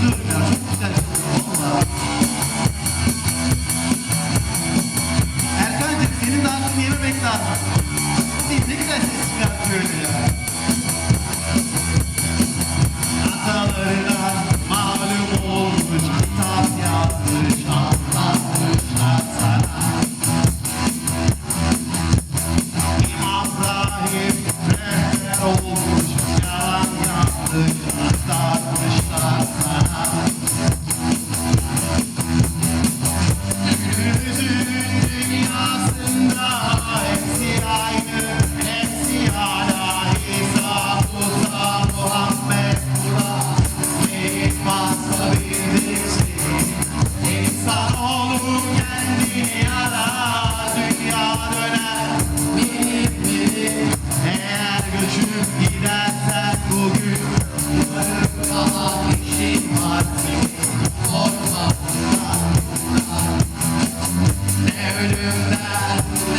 Bayılıyorum Erkan'cığım senin dansını yememek lazım. Ne güzel ses çıkartıyor ya.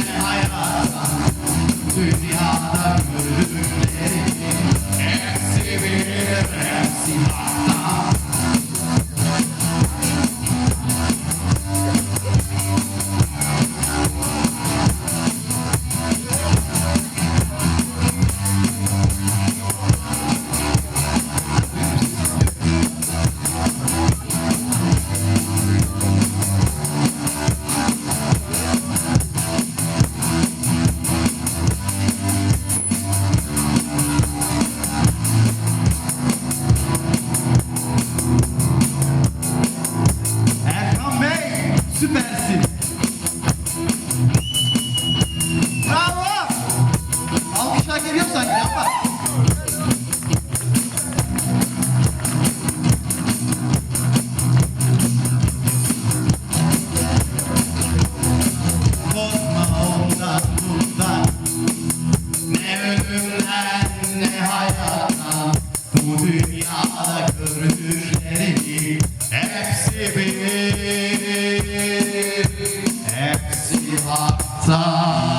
ne hayata Dünyada gördüklerim Hepsi bilir, hepsi var. dünyada gördüklerim hepsi bir, hepsi hatta.